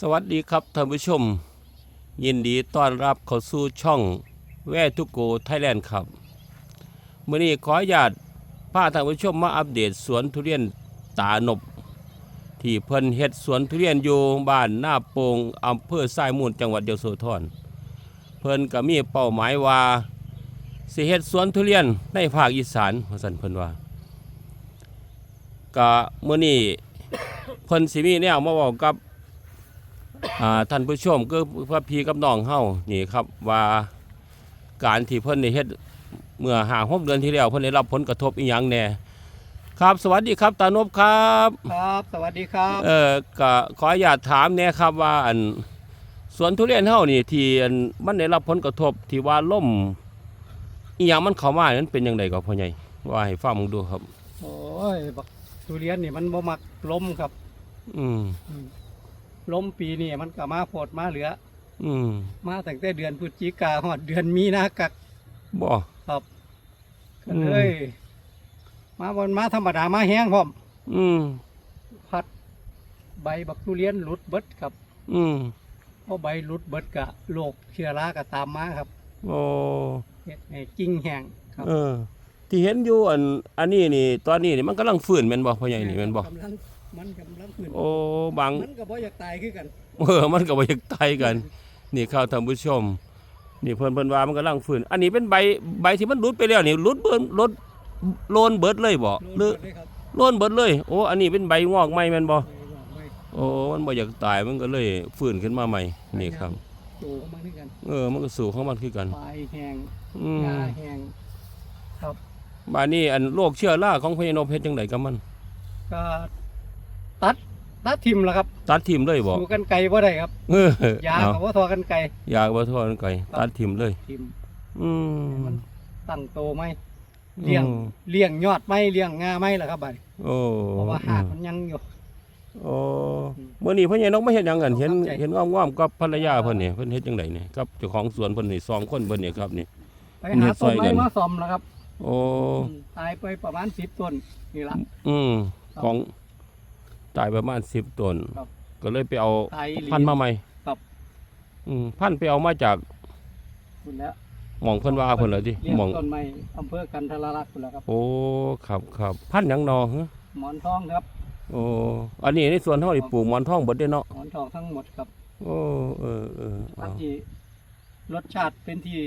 สวัสดีครับท่านผู้ชม ยินดีต้อนรับเข้าสู่ช่องแวทุกโกไทยแลนด์ครับเมื่อนี้ขออนุญาตพาท่านผู้ชมมาอัปเดตสวนทุเรียนตาหนบ ที่เพิ่นเฮ็ดสวนทุเรียนอยู่บ้านหน้าโปงอำเภอสายมูลจังหวัดเดียวโสธรเพิ่นก็มีเป้าหมายว่าสิเฮ็ดสวนทุเรียนในภาคอีสานว่าซั่นเพิ่นว่าก็มื้อนี้เพิ่นสิมีแนวมาเว้ากับ ท่านผู้ชมก็พระพี่กับน้องเฮานี่ครับว่าการที่เพิ่นได้เฮ็ดเมื่อหาหกเดือนที่แล้วเพิ่นได้รับผลกระทบอีหยังแหน่ครับสวัสดีครับตานบครับครับ สวัสดีครับ เอ่อก็ขออนุญาตถามแหน่ครับว่าอันสวนทุเรียนเฮานี่ที่อันมันได้รับผลกระทบที่ว่าล่มอีหยังมันเข้ามานั้นเป็นจังไดก็พ่อใหญ่ว่าให้ฟังดูครับโอ้ยบักทุเรียนนี่มันบ่มักลมครับ อืม ลมปีนี้มันก็มาโพดมาเหลือ อืมมาตั้งแต่เดือนพฤศจิกาฮอดเดือนมีนากักบ่ครับก็อืมเลยมาบนมาธรรมดามาแห้งพร้อมอืมพัดใบบักทุเรียนหลุดเบิดครับ อืมเพราะใบหลุดเบิดกะโรคเชื้อราก็ตามมาครับโอ้เฮ็ดให้กิ่งแห้งครับเออ ที่เห็นอยู่อันอันนี้นี่ ตอนนี้นี่มันกำลังฟื้นแม่นบ่พ่อใหญ่นี่แม่นบ่กำลัง มันกำลังขึ้นโอ้บางมันก็บ่อยากตายคือกันเออมันก็บ่อยากตายกัน นี่ครับท่านผู้ชม นี่เพิ่นเพิ่นว่ามันกำลังฟื้น อันนี้เป็นใบใบที่มันหลุดไปแล้วนี่หลุดเบิดลดโลนเบิดเลยบ่หรือโลดเลยครับโลนเบิดเลย โอ้อันนี้เป็นใบงอกใหม่แม่นบ่ไม่โอ้มันบ่อยากตายมันก็เลยฟื้นขึ้นมาใหม่นี่ครับโตเข้ามาด้วยกันเออมันก็สู่ของมันคือกันปลายแห้งอืมหญ้าแห้งครับบาดนี้อันโรคเชื้อราของพญานพเฮ็ดจังไดกับมันก็ ตัดตัดทิมแล้วครับตัดทิ่มเลยบ่ดูกันไกลบ่ได้ครับเออยาเอากับว่าทอกันไกลยาบ่ทอดไก่ตัดทิ่มเลยทิมอืมมันตั้งโตไหมเลี้ยงเลี้ยงยอดไหมเลี้ยงงาไหมล่ะครับบัดนี้โอ้เพราะว่าหากมันยังอยู่โอ้เมื่อนี้พ่อใหญ่นกมาเฮ็ดหยังกันเห็นขอบใจเห็นว่ามๆกับภรรยาเพิ่นนี่เพิ่นเฮ็ดจังไดนี่กับเจ้าของสวนเพิ่นนี่สองคนเพิ่นนี่ครับนี่ไปมันเฮ็หาดต้นซอยกัไม้นมาซ่อมแล้วครับ โอ้มตายไปประมาณสิบต้นนี่ละอืมครับของ ตายประมาณ10ต้นครับก็เลยไปเอาตายอีหลีพันธุ์มาใหม่ครับ อืมพันธุ์ไปเอามาจากคุณแล้วหม่องเพิ่นว่าเพิ่นเหรอติเลี้ยงหม่อง ต้นไม้อำเภอกันทรลักษณ์คุณแล้วครับ โอ้ครับครับพันธุ์หยังนอฮะหมอนทองครับ โอ้อันนี้ในสวนเฮานี่ปลูกหมอนทองเบิดเด้เนาะหมอนทองทั้งหมดครับโอ้เออเออพัเอานธุ์ที่รสชาติเป็นที่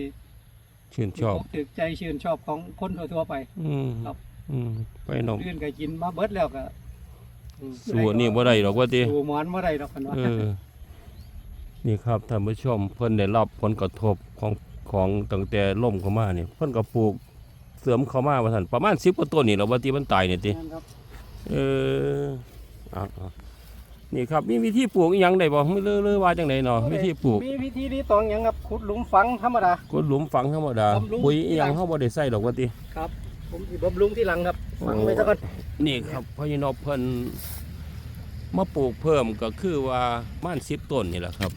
ชื่นชอบ ถูกใจชื่นชอบของคนทั่วๆไป อืมครับ อืมไปน้องเพื่อนก็กินมาเบิดแล้วก็อืม สู่อันนี้บ่ได้ดอกว่าติสู่หมอนบ่ได้ดอกกันว่าเออนี่ครับท่านผู้ชมเพิ่นได้รับผลกระทบของของตั้งแต่ล่มเข้ามานี่เพิ่นก็ปลูกเสริมเข้ามาว่าซั่นประมาณ10กว่าต้นนี่แหล้วว่าที่มันตายนี่ตินั่นครับเออเอาเอานี่ครับมีวิธีปลูกอีหยังได้บ่ไม่เลือลือว่าจังไดเนาะวิธีปลูกมีวิธีนี้ตองหยังครับขุดหลุมฝังธรรมดา กดหลุมฝังธรรมดาบำรุงปุ๋ยอีหยังเฮาบ่ได้ใส่ดอกว่าติครับ ผมสิบำรุงที่หลังครับฝังไว้ซะก่อนนี่ครับพญานพเพิ่นมาปลูกเพิ่มก็คือว่าม่าน10ต้นนี่แหละครับ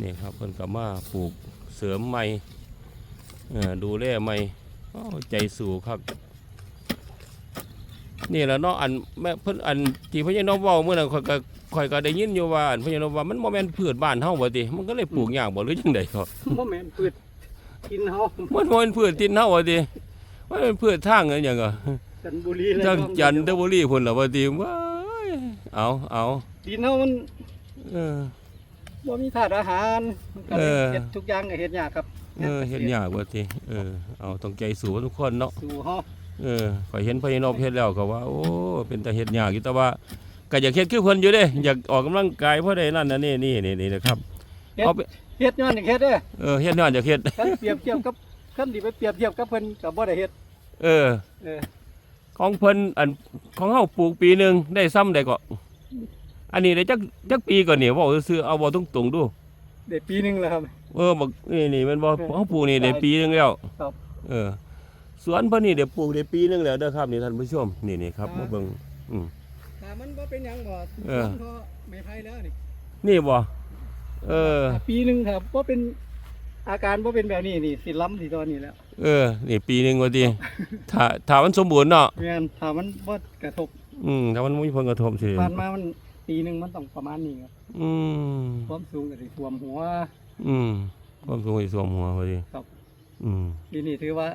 นี่ครับเพิ่นก็มาปลูกเสริมใหม่เอ่อดูแลใหม่อ้าวใจสู่ครับ นี่แหละเนาะอันแม่เพิ่นอันที่พญานพเว้าเมื่อนั้นข่อยก็ข่อยก็ได้ยินอยู่ว่าอันพญานพว่ามันบ่แม่นพืชบ้านเฮาบ่ติมันก็เลยปลูกยากบ่หรือจังได๋ครับบ่แม่นพืชกินเฮามันบ่เป็นพืชตินเฮาบ่ติมัน เป็นพืชทางอันหยังก็จันทบุรีเลยจังจันทบุรีพุ่นล่ะบ่ติว้ายเอาเอาดินเฮามันเออบ่มีธาตุอาหารมันก็เลยเออเฮ็ดทุกอย่างก็เฮ็ดยากครับเออเฮ็ดยากบ่ติเออเอาต้องใจสู้ทุกคนเนาะสู่เฮาเออข่อยเห็นพญานพเฮ็ดแล้วก็ว่า โอ้เป็นตาเฮ็ดยากอยู่แต่ว่าก็อยากเฮ็ดคือเพิ่นอยู่เด้อยากออกกำลังกายเพราะได้นั่นน่ะนี่นี่นี่นี่นะครับเอาไปเฮ็ดย้อนอย่างเฮ็ดเด้อเออเฮ็ดย้อนอยากเฮ็ดคันเปรียบเทียบกับ คันที่ไปเปรียบเทียบกับเพิ่นก็บ่ได้เฮ็ดเออ เออของเพิ่นอันของเฮาปลูกปีหนึงได้ซ้ำได้ก็อันนี้ได้จักจักปีก่อนนี่เว้าซื่อๆเอาบ่ตรงๆดู ได้ปีหนึงแล้วครับ เออบักนี่นี่แมันบ่เออเฮาปลูกนี่ได้ปีหนึงแล้วครับ เออ สวนเพิ่นนี่ได้ปลูกได้ปีหนึงแล้วเด้อครับนี่ท่านผู้ชมนี่นี่ครับครับมาเบิ่งอืม ถ้ามันบ่เป็นหยังบ่เออพอไม่ไผแล้วนี่นี่บ่เออ ถ้าปีหนึงครับบ่เป็น อาการบ่เป็นแบบนี้นี่สิล้ำสิตอนนี้แล้วเออ นี่ปีหนึงว่าติถ้าถ้ามันสมบูรณ์เนาะแม่นถ้ามันบ่กระทบอืมถ้ามันมีผลกระทบสิผ่านมามันปีหนึงมันต้องประมาณนี้ครับอืมความสูงก็สิท่วมหัว อืมความสูงที่สวมหัวพอดีครับ อืมปีนี้ถือว่า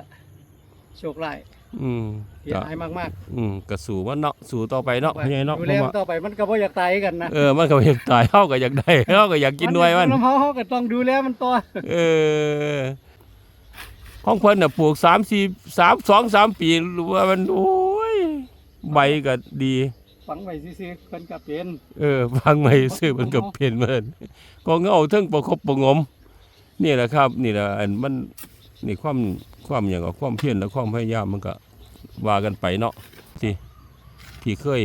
โชคร้าย อืมเสียก็หายมากอืมก็สู่ว่าเนาะสู่ต่อไปๆเนาะพี่ใหญ่เนาะดูเพแลราะมัว่านต่อไปมันก็บ่อยากตายกันนะเออมันก็อยากตายเฮาก็อยากได้เฮาก็อยากกินด้วยมันน้ำเฮาเฮาก็ต้องดูแลมันต่อเออของเพิ่นน่ะปลูก3 4 3 2 3ปีรู้ว่ามันโอ้ยใบก็ดี ฝังไว้ซื่อๆเพิ่นก็เป็น เออฟังไม่ซื้อมันก็เปลี่ยนเหมือนก็เงาเทั้งประคบประหงม นี่แหละครับ นี่แหละอันมันนี่ความ ความอย่างกับความเพียรและความพยายามมันก็ว่ากันไปเนาะที่ที่เคย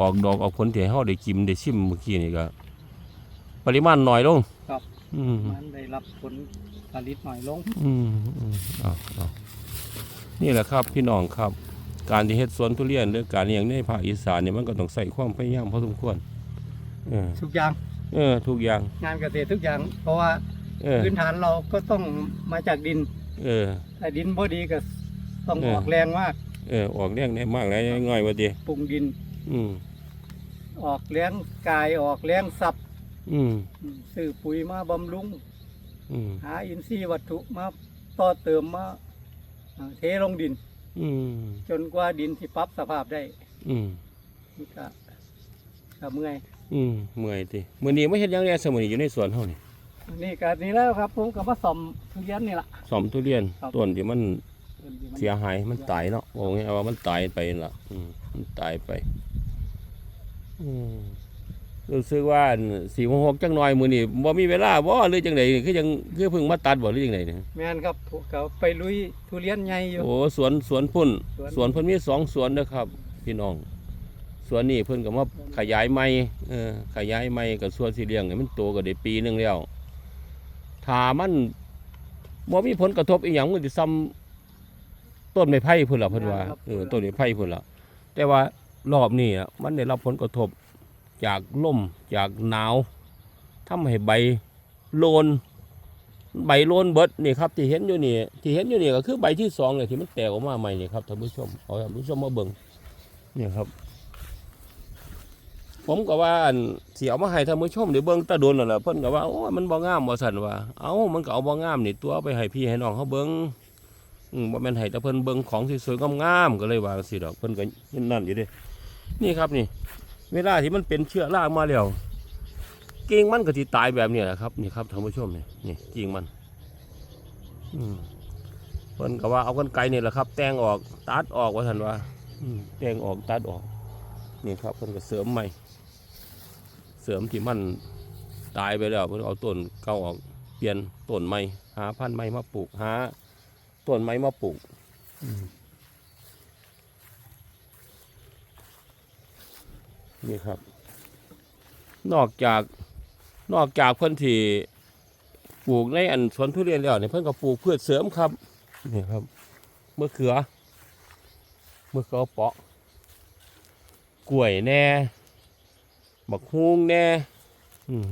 ออกดอกออกผลที่ให้เฮาได้กินได้ชิมเมื่อกี้นี่ก็ปริมาณน้อยลงครับอืมมันได้รับผลผลิตน้อยลง อืมอืมเอ่าเอานี่แหละครับพี่น้องครับ การที่เฮ็ดสวนทุเรียนหรือการอหย่างในภาคอีสานเนี่ยมันก็ต้องใส่ความพยายามพอสมควรเออทุกอย่าง เออทุกอย่าง งานเกษตรทุกอย่าง เพราะว่าเออพื้นฐานเราก็ต้องมาจากดิน เออ ถ้าดินบ่ดีก็ต้องเออออกแรงมากเออออกเรื่องได้มากแล้วง่ายว่าดีปรุงดิน อืมออกแรงกายออกแรงสับอืมอืมซื้อปุ๋ยมาบำรุง อืมหาอินทรีย์วัตถุมาต่อเติมมาเอ่อเทลงดิน อืมจนกว่าดินที่ปรับสภาพได้อืมนี่ก็ก็เมื่อยอืมเมื่อยติมื้อนี้ไม่เฮ็ดหยังแน่สมุนอยู่ในสวนเฮานี่ นี่ก็นี่แล้วครับผมก็มาซ่อมทุเรียนนี่ล่ะซ่อมทุเรียนครับต้นที่มันต้นที่มันเสียหายมันตายเนาะบอกง่ายๆว่ามันตายไปนั่นล่ะอืมมันตายไปอืมรู้สึกว่าสี่โมงหกจังหน่อยมื้อนี้บ่มีเวลาบ่หรือจังไดคือยังคือเพิ่งมาตัดบ่หรือจังไดเนี่ยแม่นครับพวกเขาไปลุยทุเรียนใหญ่อยู่ โอ้สวนสวนพุ่น สวน สวนเพิ่นมีสองสวนนะครับ พี่น้องสวนนี้เพิ่นก็มาขยายใหม่เออขยายใหม่กับสวนสีเลี้ยงให้มันโตก็ได้ปีหนึงแล้ว ถ้ามันบ่มีผลกระทบอีหยังมันสิซ้ำต้นไม้ไผ่พุ่นล่ะเพิ่นว่าเออต้นไม้ไผ่พุ่นล่ะแต่ว่ารอบนี้อะมันได้รับผลกระทบจากลมจากหนาวทำให้ใบโลนใบโลนเบิดนี่ครับที่เห็นอยู่นี่ที่เห็นอยู่นี่ก็คือใบที่สองเลยที่มันแตกออกมาใหม่นี่ครับท่านผู้ชมเอาท่านผู้ชมมาเบิ่งนี่ครับ ผมก็ว่าอันสิเอามาให้ท่านผู้ชมได้เบิ่งตาโดนนั่นแหละเพิ่นก็ว่าโอ้มันบ่งามบ่ซั่นว่าเอ้ามันก็เอาบ่งามนี่ตัวไปให้พี่ให้น้องเขาเบิ่งอืมบ่แม่นให้แต่เพิ่นเบิ่งของสวยๆงามๆก็เลยว่าจังซี่ดอกเพิ่นก็นนั่นอยู่เด้นี่ครับนี่ เวลาที่มันเป็นเชื้อรามาแล้วกิ่งมันก็สิตายแบบนี้แหละครับนี่ครับท่านผู้ชมนี่นี่กิ่งมัน อืมเพิ่นก็ว่าเอากันไกลนี่แหละครับ แต่งออกตัดออกว่าท่านว่าอืมแต่งออกตัดออกนี่ครับเพิ่นก็เสริมใหม่ ริมที่มันตายไปแล้วเพิ่นเอาต้นเก่าออกเปลี่ยนต้นใหม่หาพันธุ์ใหม่มาปลูกหาต้นใหม่มาปลูกนี่ครับ นอกจากนอกจากเพิ่นที่ปลูกในอันสวนทุเรียนแล้วเนี่ยเพิ่อนก็ปลูกพืชเสริมครับนี่ครับมะเขือมะเขือเปาะกล้วยแน่ บักฮุงแหน่อืม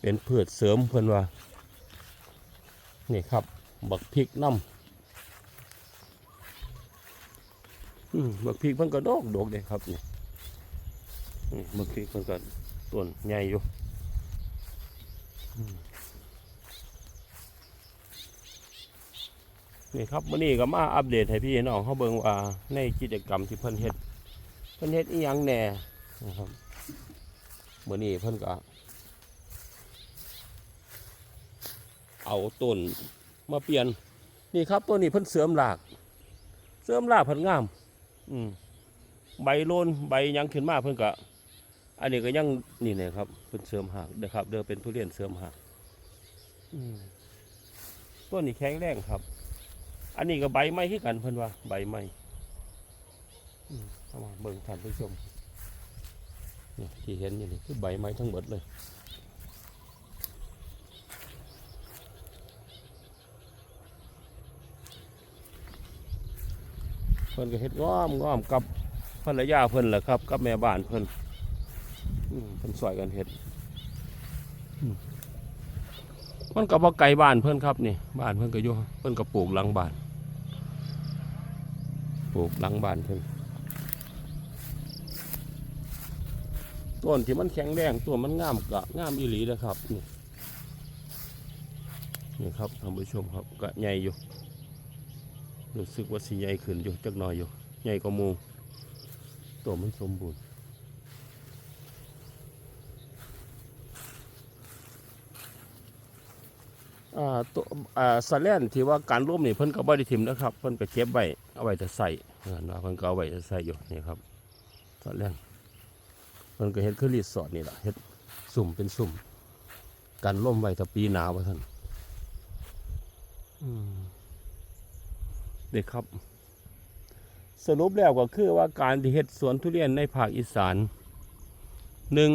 เป็นพืชเสริมเพิ่นว่า นี่ครับ บักพริกน้ำอืมบักพริกเพิ่นก็ดอกดอกเลยครับนี่นี่บักพริกเพิ่นก็ต้นใหญ่อยู่อืมนี่ครับวันนี้ก็มาอัปเดตให้พี่น้องเขาเบิ่งว่าในกิจกรรมที่เพิ่นเฮ็ดเพิ่นเฮ็ดอีหยังแหน่ นะครับมื้อนี้เพิ่นก็เอาต้นมาเปลี่ยนนี่ครับต้นนี้เพิ่นเสริมราก เสริมรากเพิ่นงาม อืมใบโลนใบยังขึ้นมาเพิ่นก็อันนี้ก็ยังนี่แหละครับเพิ่นเสริมหากเด้อครับเด้อเป็นทุเรียนเสริมหากต้นนี้แข็งแรงครับ อันนี้ก็ใบไม้คือกันเพิ่นว่า ใบไม้เข้ามาเบิ่งท่านผู้ชม นี่ที่เห็นอยู่นี่คือใบไม้ทั้งหมดเลย เพิ่นก็เฮ็ดง้อมง้อมกับภรรยาเพิ่นแหละครับ กับแม่บ้านเพิ่นอืมเพิ่นสวยกันเฮ็ดมันก็บ่ไกลบ้านเพิ่อนครับนี่บ้านเพิ่อนก็อยู่เพิ่อนก็ปลูกหลังบ้านปลูกหลังบ้านเพิ่อน ต้นที่มันแข็งแรงต้นมันงามกะงามอีหลีนะครับนี่นี่ครับท่านผู้ชมครับก็ใหญ่อยู่รู้สึกว่าสีใหญ่ขึ้นอยู่จักหน่อยอยู่ใหญ่กว่ามูต้นมันสมบูรณ์อ่าตัวอ่าสแลนที่ว่าการร่วมนี่เพิ่นก็บ่ได้ทิมนะครับ เพิ่นก็เก็บไว้เอาไว้จะใส่เออนะเพิ่นก็เอาไว้จะใส่อยู่นี่ครับสแลน มันก็เฮ็ดคือรีสอร์ทนี่แหละเฮ็ดสุ่มเป็นสุ่มกันล่มไว้ถ้าปีหนาวท่านเด็กครับ สรุปแล้วก็คือว่าการที่เฮ็ดสวนทุเรียนในภาคอีสานหนึ่ง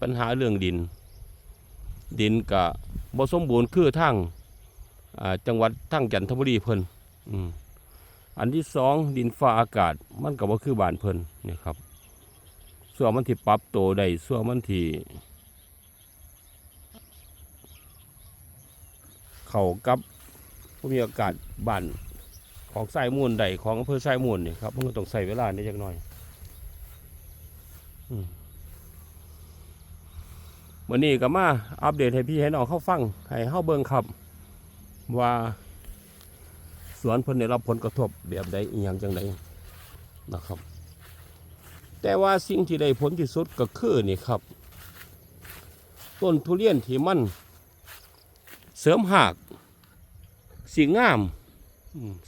ปัญหาเรื่องดิน ดินกะบ่สมบูรณ์คือทางจังหวัดทางจันทบุรีเพิ่นอันที่สองดินฟ้าอากาศมันก็บ่คือบ้านเพิ่นนี่ครับ ส่วนมันที่ปรับตัวได้ส่วนมันที่เข้ากับภูมิอากาศบ้านของสายมูลใดของอำเภอสายมูลนี่ครับมันก็ต้องใส่เวลานิดจักหน่อยอืมวันนี้ก็มาอัปเดตให้พี่ให้น้องเข้าฟังให้เข้าเบิ่งครับ ว่า สวนเพิ่นได้รับผลกระทบแบบใดอีหยังจังใดนะครับ แต่ว่าสิ่งที่ได้ผลที่สุดก็คือนี่ครับ ต้นทุเรียนที่มันเสริมหากสีงาม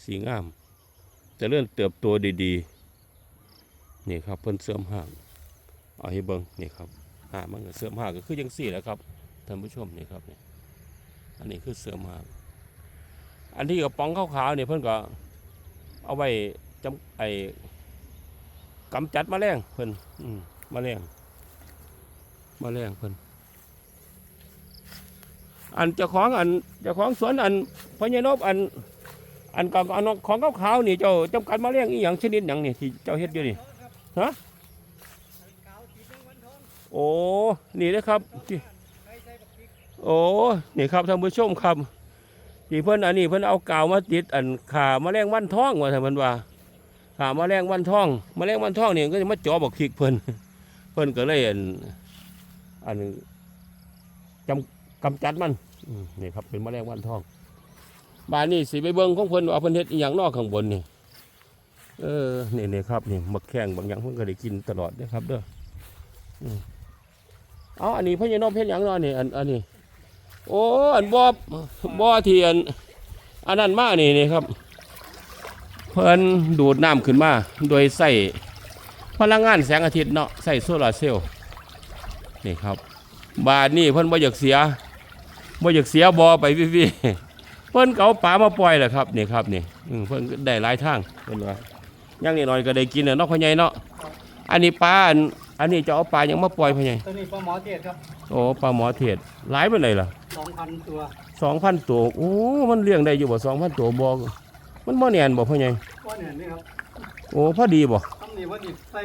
สีงามจะเริ่มเติบโตดีๆนี่ครับเพิ่นเสริมหากเอาให้เบิงนี่ครับหามันก็เสริมหากก็คือจังสี่แหละครับท่านผู้ชมนี่ครับนี่อันนี้คือเสริมหากอันที่กระป๋องขาวๆเนี่ยเพิ่นก็เอาไว้จำไอ กำจัดมแมลงเพิ่นมแมลงแมลงเพิ่นอันเจ้าของอันเจ้าของสวนอันพญานบอัน อันกองอันของขาวๆนี่เจ้าจำกัดแมลงอีหยังชนิดหยังนี่ที่เจ้าเฮ็ดอยู่นี่ฮะโอ้นี่นะครับที่โอ้นี่ครับท่านผู้ชมครับที่เพิ่นอันนี้เพิ่นเอากาวมาติดอันขาแมลงวันท้องว่าท่านเพิ่นว่า หาแมลงวันทองแมลงวันทองเนี่ยก็จะมาจ่อบอกพริกเพิ่นเพิ่นก็เลยอันอันจำกำจัดมันนี่ครับเป็นแมลงวันทองบ้านนี้สิไปเบิ่งของเพิ่นว่าเพิ่นเฮ็ดอย่างนอกข้างบนนี่เออนี่นี่ครับนี่มักแข้งบางอย่างเพิ่นก็ได้กินตลอดนะครับเด้อเอาอันนี้พิ่นยังนอกเพิ่นหยังนอนี่อันอันนี้โอ้อันบ่บ่ที่อันอันนั้นมากนี่นี่ครับ เพิ่นดูดน้ำขึ้นมา โดยใส่พลังงานแสงอาทิตย์เนาะใส่โซลาร์เซลล์นี่ครับบาทนี่เพิ่นบ่อยากเสียบ่อยากเสียบอไปพี่ๆเพิ่นก็เอาปลามาปล่อยแหละครับนี่ครับนี่อืมเพิ่นก็ได้หลายทางเพิ่นว่าอย่างนี้หน่อยก็ได้กินน่ะเนาะพ่อใหญ่เนาะอันนี้ปลาอันอันนี้จะเอาปลายังมาปล่อยพ่อใหญ่ตัวนี้ปลาหมอเทศครับโอ้ปลาหมอเทศหลายปานใดล่ะสองพันตัว2,000ตัวโอ้มันเลี้ยงได้อยู่บ่2,000ตัวบ่ มันบ่แน่นบ่พ่อใหญ่ว่าเนี่ยนี่ครับโอ้พอดีบ่ทำนี่ว่าดิใส่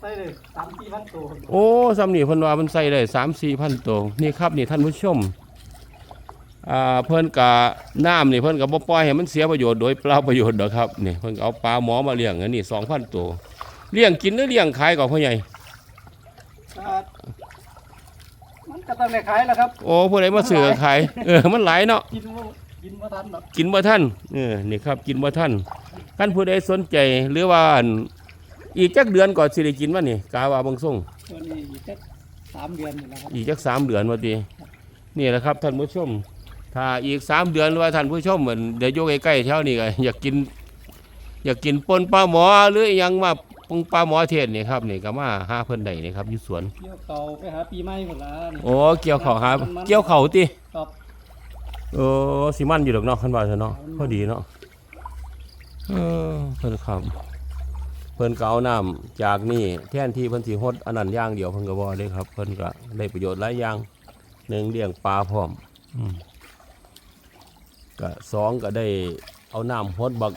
ใส่เลยสามสี่พันตัวโอ้สำนีเพิ่นว่ามันใส่ได้สามสี่พันตัวนี่ครับนี่ท่านผู้ชมอ่าเพิ่นกะน้ำนี่เพิ่นก็บ่ปล่อยให้มันเสียประโยชน์โดยเปล่าประโยชน์ดอกครับนี่เพิ่นก็เอาปลาหมอมาเลี้ยงอันนี้สองพันตัวเลี้ยงกินหรือเลี้ยงขายก่อนพ่อใหญ่อ่ามันก็ต้องได้ขายแหล้วครับ โอ้ผู้ใดมาซื้อก็ขายเออมันหลายเนาะกินบ่ กินบ่ทันหรอกกินบ่ทันเออนี่ครับ กินบ่ทันคันผู้ใดสนใจหรือว่าอันอีกจักเดือนก่อนสิได้กินวะนี่กาว่าเบางส่ง ตัวนี้อีกแค่สามเดือนอยู่แล้วครับอีกจักสามเดือนว่าดีนี่แหละครับท่านผู้ชม ถ้าอีกสามเดือนว่าท่านผู้ชมเหมือนเดี๋ยวโยกใกล้ๆแถวนี้ก็อยากกิน อยากกินปนปลาหมอหรืออหยังมาปรุงปลาหมอเทศนี่ครับนี่ก็มาหาเพิ่นได้นี่ครับอยู่สวนเกี่ยวเก่าไปหาปีใหม่หมดแล้วนี่ โอ้เกี่ยวเขาหาเกี่ยวเขาติ ครับ โอ้สิมันอยู่ดอกเนาะคันว่าซะเนาะพอดีเนาะเออเพิ่นครับเพิ่นก็เอาน้ำจากนี่แทนที่เพิ่นสิฮดอันนั้นย่างเดียวเพิ่นก็บ่ได้ครับ เพิ่นก็ได้ประโยชน์หลายอย่างหนึ่งเลี้ยงปลาพร้อมอืมก็สองก็ได้เอาน้ำฮดบัก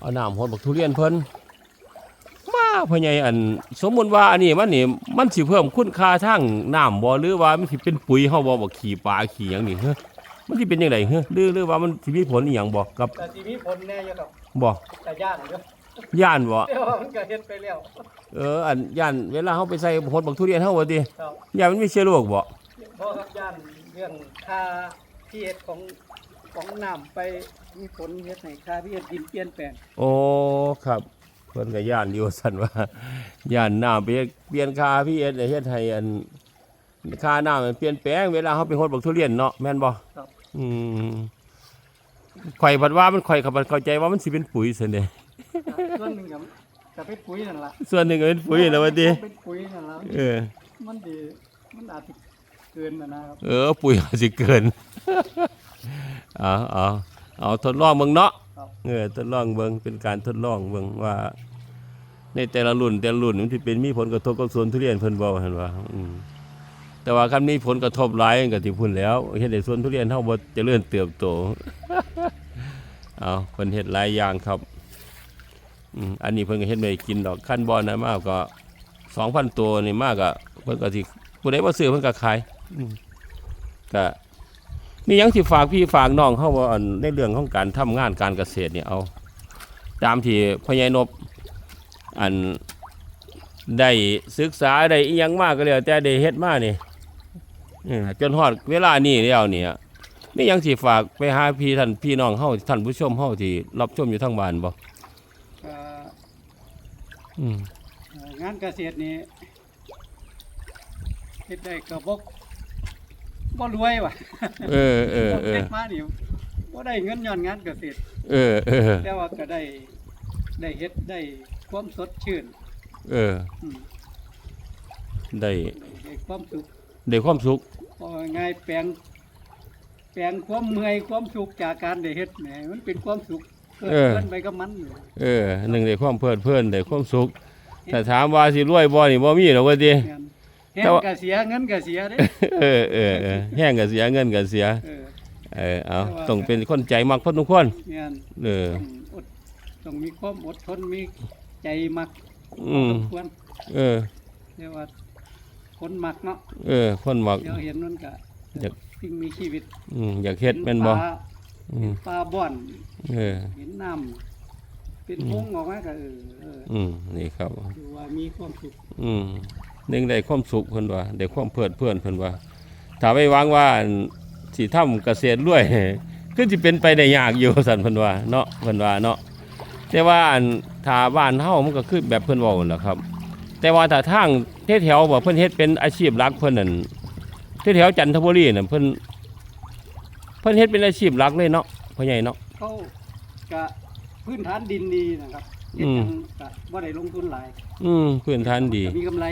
เอาน้ำฮดบักทุเรียนเพิ่น มาพ่อใหญ่อัน สมมุติว่าอันนี้มันนี่มันสิเพิ่มคุณค่าทางน้ำบ่หรือว่ามันสิเป็นปุ๋ยเฮาบ่บ่ขี้ปลาขี้หยังนี่เฮ้อมันสิเป็นจังไดเฮ้อหรือหรือว่ามันสิมีผลอีหยังบ่กับแต่ทีนี้ผลแน่อยู่ครับบ่แต่ย่านเด้อย่านบ่เดี๋ยวมันก็เฮ็ดไปแล้วเอออันย่านเวลาเฮาไปใส่โหดบักทุเรียนเฮาว่าติครับย่านมันมีเชื้อโรคบ่บ่ครับย่านเรื่องค่าพีเอของของน้ำไปมีผลเฮ็ดให้ค่าพีเอดินเปลี่ยนแปลงโอ้ครับเพิ่นก็ย่านอยู่ซั่นว่าย่านน้ำไปเปลี่ยนค่าพี่เอ็ดเฮ็ดให้อันค่าน้ำมันเปลี่ยนแปลงเวลาเฮาไปโหดบักทุเรียนเนาะแม่นบ่ครับ อืมข่อยบัดว่ามันข่อยก็บัดเข้าใจว่ามันสิเป็นปุ๋ยซั่นเด้ส่วนหนึ่งก็ก็เป็นปุ๋ยนั่นล่ะส่วนหนึ่งก็เป็นปุ๋ยนะว่าติเป็นปุ๋ยนั่นล่ะเออ มันดีมันอาจจะเกินนะนะครับ เออปุ๋ยอาจสิเกิน เอาเอาเอาทดลองเบิ่งเนาะครับ เออทดลองเบิ่งเป็นการทดลองเบิ่งว่า ในแต่ละรุ่นแต่ละรุ่นมันสิเป็นมีผลกระทบกับสวนทุเรียนเพิ่นบ่หั่นว่าแต่ว่าคันมีผลกระทบหลายมันก็สิพุ่นแล้วเฮ็ดให้สวนทุเรียนเฮาบ่เจริญเติบโตเอาเพิ่นเฮ็ดหลายอย่างครับอันนี้เพิ่นก็เฮ็ดไว้กินดอกคันบ่นะมากก็2,000ตัวนี่มากก็เพิ่นก็สิผู้ใดบ่ซื้อเพิ่นก็ขายก็นี่ยังสิฝากพี่ฝากน้องเฮาว่าอันในเรื่องของการทำงานการเกษตรนี่เอาตามที่พ่อใหญ่นบ อันได้ศึกษาได้อีหยังมากก็แล้วแต่ได้เฮ็ดมานี่เออจนฮอดเวลานี้แล้วเนี่ยนี่ยังสิฝากไปหาพี่ท่านพี่น้องเฮาท่านผู้ชมเฮาที่รับชมอยู่ทางบ้านบ่ก็อืมเอ่องานเกษตรนี่เฮ็ดได้ก็บ่บ่รวยว่ะเออเออเอเฮ็อดมานี่บ่ได้เงินย้อนงานเกษตรเออเออแต่ว่าก็ได้ได้เฮ็ดได้ ความสดชื่น เออ อืมได้ได้ความสุขได้ความสุขพอง่ายแปลง แปลงความเมื่อยความสุขจากการได้เฮ็ดแหมมันเป็นความสุขเพิ่มเพิ่นไปกับมันอยู่เออหนึ่งได้ความเพลิดเพลินได้ความสุขแต่ถามว่าสิรวยบ่นี่บ่มีหรอกว่าติ แม่นแฮแต่งว่า ก็เสียเงินก็เสียเด้ เออเออเออแห้งก็เสียเงินก็เสีย เออเออเอาแต่ว่าต้องเป็นคนใจมักคนทุกคนแม่นเออ ต้องอดต้องมีความอดทนมี ใจมักอืมสมควรเออเรียกว่าคนมักเนาะเออ คนมักเดี๋ยวเห็นมันก็อยากสิ่งมีชีวิต อืมอยากเฮ็ดแม่นบ่ปลาอืมปลาบ่อนเออเห็นน้ำเป็นพงออกมาก็เออเอออืมนี่ครับดูว่ามีความสุขอืมหนึ่งได้ความสุขเพิ่นว่าได้ความเพลิดเพลินเพิ่นว่าถ้าไปวางว่าอั่นสิทำเกษตรรวยคือสิเป็นไปได้ยากอยู่สั่นเพิ่นว่าเนาะเพิ่นว่าเนาะแต่ว่าอัน ถ้าบ้านเฮามันก็คือแบบเพิ่นเว้านั่นแหละครับ แต่ว่าถ้าทางแถวๆบ่เพิ่นเฮ็ดเป็นอาชีพหลักเพิ่นนั่นแถวๆจันทบุรีนั่นเพิ่นเพิ่นเฮ็ดเป็นอาชีพหลักเลยเนาะพ่อใหญ่เนาะ เขาก็พื้นฐานดินดีนะครับเฮ็ดอืมหยังก็บ่ได้ลงทุนหลายอืมพื้นฐานดี ก็มีกำไร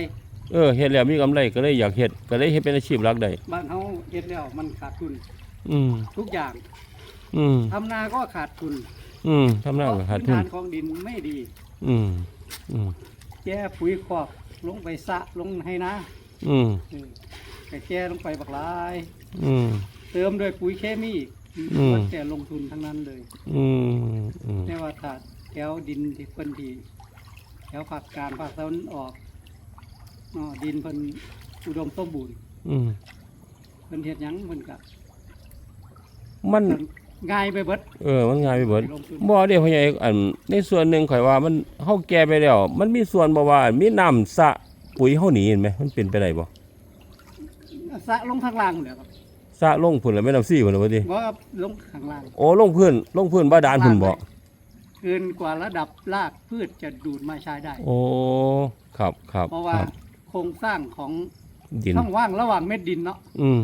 เออเฮ็ดแล้วมีกำไรก็เลยอยากเฮ็ดก็เลยเฮ็ดเป็นอาชีพหลักได้บ้านเฮาเฮ็ดแล้วมันขาดทุนอืมทุกอย่างอืม ทำนาก็ขาดทุน อืมทำหน้าก็ขาดพื้นทุนฐานของดินไม่ดี อืมอืมแก้ปุ๋ยคอกลงไปสระลงให้นาอืมเออก็แก้ลงไปบักหลาย อืมเติมด้วยปุ๋ยเคมีอีกอืมมันแต่ลงทุนทั้งนั้นเลย อืมอืมแต่ว่าถ้าแถวดินที่เพิ่นดีแถวภาคกลางภาคตะวันออกอ๋อดินเพิ่นอุดมสมบูรณ์อืมเพิ่นเฮ็ดหยังเพิ่นก็มัน ง่ายไปเบิด เออมันง่ายไปเบิดลงทุนบ่เด้พ่อใหญ่อันในส่วนหนึ่งข่อยว่ามันเฮาแก่ไปแล้ว มันมีส่วนบ่ว่ามีน้ำสระปุ๋ยเฮาหนีเห็นไหมมันเป็นไปได้บ่สระลงทางล่างเด้อครับสระลงพุ่นแล้วแม่น้ำซี่พุ่นน่ะบ่ติบ่ครับลงข้างล่าง โอ้ลงพื้นลงพื้นบาดาลพุ่นบ่เกินกว่าระดับรากพืชจะดูดมาใช้ได้ โอ้ครับครับเพราะว่าครับโครงสร้างของดินช่องว่างระหว่างเม็ดดินเนาะอืม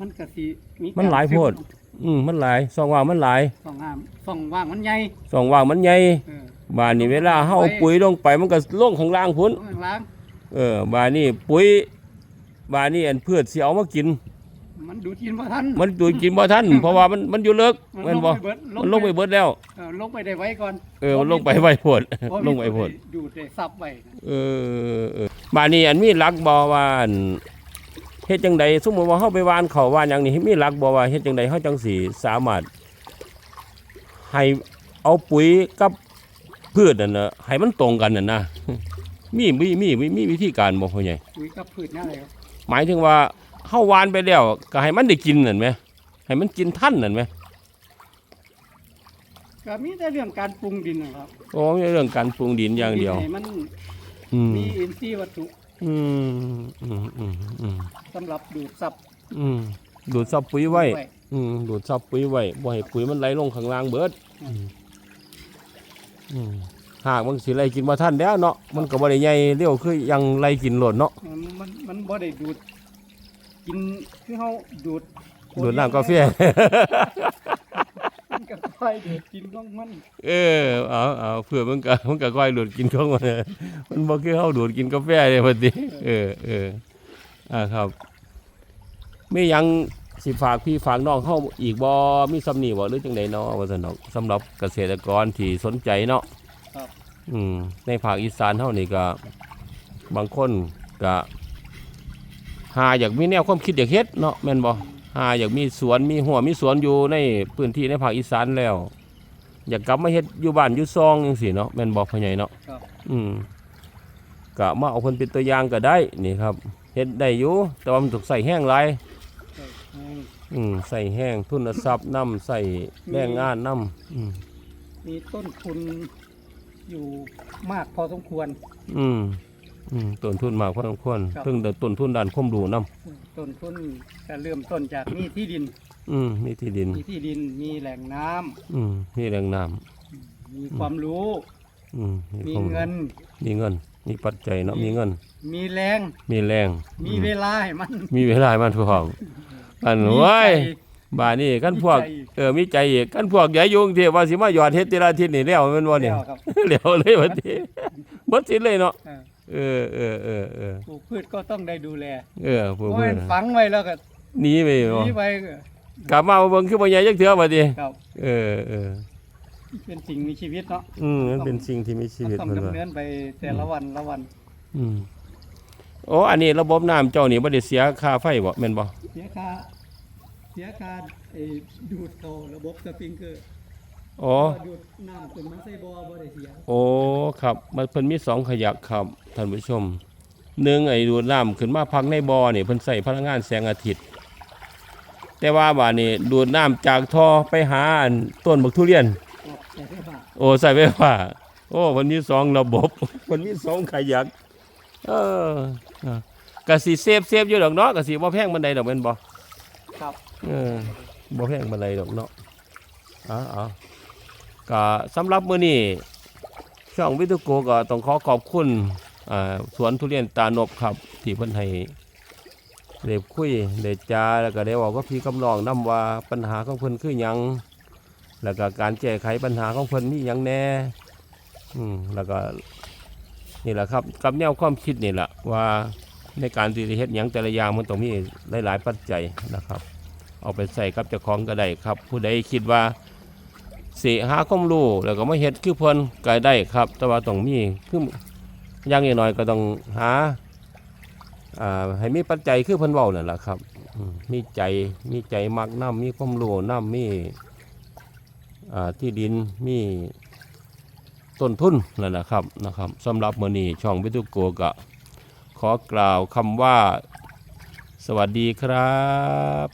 มันก็สิมีมันหลายโพดซึม อืมมันหลายช่องว่างมันหลายช่องว่างช่องว่างมันใหญ่ช่องว่างมันใหญ่เออบานนี้เวลาเฮาเอาปุ๋ยลงไปมันก็ลงข้างล่างพุ่นลงข้างล่างเออบานนี้ปุ๋ยบานนี้อันพืชสิเอามากิน มันดูดกินบ่ทันมันดูกินบ่ทันเพราะว่ามันมันอยู่เลิกมันแม่นลบ่งไปเบิดมันลงไปเบิดแล้ว เออลงไปได้ไว้ก่อนเออมันลงไปไว้โพดเพราะลงไปโพดดูดได้ซับไว้นะ เออเออบ้านนี้อันมีหลักบ่ว่าอันเฮ็ดจังใดสมมุติว่าเฮาไปหวานข้าวหวานหยังนี่มีหลักบ่ว่าเฮ็ดจังใดเฮาจังสิสามารถให้เอาปุ๋ยกับพืชนั่นน่ะให้มันตรงกันน่ะนะมีมีมีมีมีวิธีการบ่พ่อใหญ่ปุ๋ยกับพืชนั่นเลยครับหมายถึงว่าเฮาหวานไปแล้วก็ให้มันได้กินนั่นไหมให้มันกินทันนั่นไหมก็มีแต่เรื่องการปรุงดินนะครับโอ้มีเรื่องการปรุงดินอย่างเดียวให้มันอืมมีอินทรีย์วัตถุ อืมอืมอืมอืมสำหรับดูดซับอืมดูดซับปุ๋ยไว้ไว้อืมดูดซับปุ๋ยไว้บ่ให้ปุ๋ยมันไหลลงข้างล่างเบิดอืมอืมหากมันสิไหลกินบ่ทันแล้วเนาะมันก็บ่ได้ใหญ่เร็วคือยังไหลกินโลดเนาะ มันมันมันบ่ได้ดูดกินคือเฮาดูดดูดน้ำกาแฟ มันก็ค่อยดูดกินของมันเออเอาเอาเพื่อมันก็มันก็ค่อยดูดกินของมันมันบ่คือเฮาดูดกินกาแฟเด้บัดนี้เออเอออ่าครับมีหยังสิฝากพี่ฝากน้องเฮาอีกบ่มีสำนีบ่หรือจังไดเนาะว่าซั่นเนาะสำหรับเกษตรกรที่สนใจเนาะครับอืมในภาคอีสานเฮานี่ก็บางคนก็หาอยากมีแนวความคิดอยากเฮ็ดเนาะแม่นบ่ หาอยากมีสวนมีหัวมีสวนอยู่ในพื้นที่ในภาคอีสานแล้ว อยากกลับมาเฮ็ดอยู่บ้านอยู่ซองจังซี่เนาะแม่นบ่พ่อใหญ่เนาะครับ อืมก็มาเอาเพิ่นเป็นตัวอย่างก็ได้นี่ครับเฮ็ดได้อยู่แต่ว่ามันถูกใส่แห้งหลายใช่ให้อืมใส่แห้งทุนทรัพย์น้ำใส่แรงงานน้ำอืมมีต้นทุนอยู่มากพอสมควร อืม อืมต้นทุนมากพอสมควรครับ เพิ่งแต่ต้นทุนด้านความรู้น้ต้นทุนก็เริ่มต้นจากมีที่ดินำอืมมีที่ดิน มีที่ดินมีแหล่งน้ำอืมมีแรงน้มีความรู้ำอืมมีความเงิน มีเงิน มีปัจจัยเนาะมีเงิน มีแรง มีแรงมีอืเวลาให้มันมีเวลาให้มันพร้อมอันมีไว้ยใจบ้านนี้กันพวก มีใจอีกเออมีใจอีกกันพวกใหญ่ยุงที่ว่าสิมาหยอดเฮ็ดแต่ละอาทิตย์นี่แล้วแมันบ่เนี่ย แล้วครับ เหลวเลยวันนี้บดสิเลยเนาะเออ เออเออเออเออปลูกพืชก็ต้องได้ดูแลเออผู้เพราะมือมันฝังไว้แล้วก็หนีไปหบ่นีไปก็กลับมาเบิ่งคือบ่ใหญ่จักเทื่อบัดนี้ครับเออเออเป็นสิ่งมีชีวิตเนาะอืมมันเป็นสิ่งที่มีชีวิตต้องเพิ่นดำว่าเนินไปแต่ละวันละวันอืมโอ้อันนี้ระบบน้ำเจ้านี่บ่ได้เสียค่าไฟบ่แม่นบ่เสียค่าเสียค่าไอ้ดูดเข้าระบบสปริงเกอร์ อ๋อดูดน้ำขึ้นมาใส่บ่อบ่ได้เสียโอ้ครับ มันเพิ่นมีสองขยักครับท่านผู้ชมหนึ่งไอ้ดูดน้ำขึ้นมาพักในบ่อนี่เพิ่นใส่พลังงานแสงอาทิตย์ แต่ว่าบาดนี้ดูดน้ำจากท่อไปหาอันต้นบักทุเรียนครับแต่ถ้าว่าโอ้ใส่ไฟฟ้าโอ้มันมีสองระบบมันมีสองขยักเอออะกะสิเซฟเซฟอยู่ดอกเนาะกะสิบ่แพงบันไดดอกแม่นบ่ครับ เออบ่แพงบันไดดอกเนาะเอ๋อา ก็สำหรับมื้อนี้ช่องวิทุโกก็ต้องขอขอบคุณสวนทุเรียนตานบครับ ที่เพิ่นให้ได้คุยได้จาแล้วก็ได้เว้ากับพี่กำลองนํว่าปัญหาของเพิ่นคือหยัง แล้วก็การแก้ไขปัญหาของเพิ่นมีหยังแน่อืมแล้วก็นี่แหละครับกับแนวความคิดนี่แหละว่าในการที่จะเฮ็ดหยังแต่ละอย่างมันต้องมีหลาย ๆ ปัจจัยนะครับ เอาไปใส่กับเจ้าของก็ได้ครับ ผู้ใดคิดว่า สิหาความรู้แล้วก็มาเฮ็ดคือเพิ่นก็ได้ครับ แต่ว่าต้องมีคืออย่างน้อยก็ต้องหาอ่าให้มีปัจจัยคือเพิ่นเว้านั่นแหละครับ มีใจมีใจมักน้ำมีความรู้น้ำมีอ่าที่ดินมีต้นทุนนั่นแหละครับนะครับสำหรับมือนี้ช่องวิทุโกกะ ขอกล่าวคำว่า สวัสดีครับ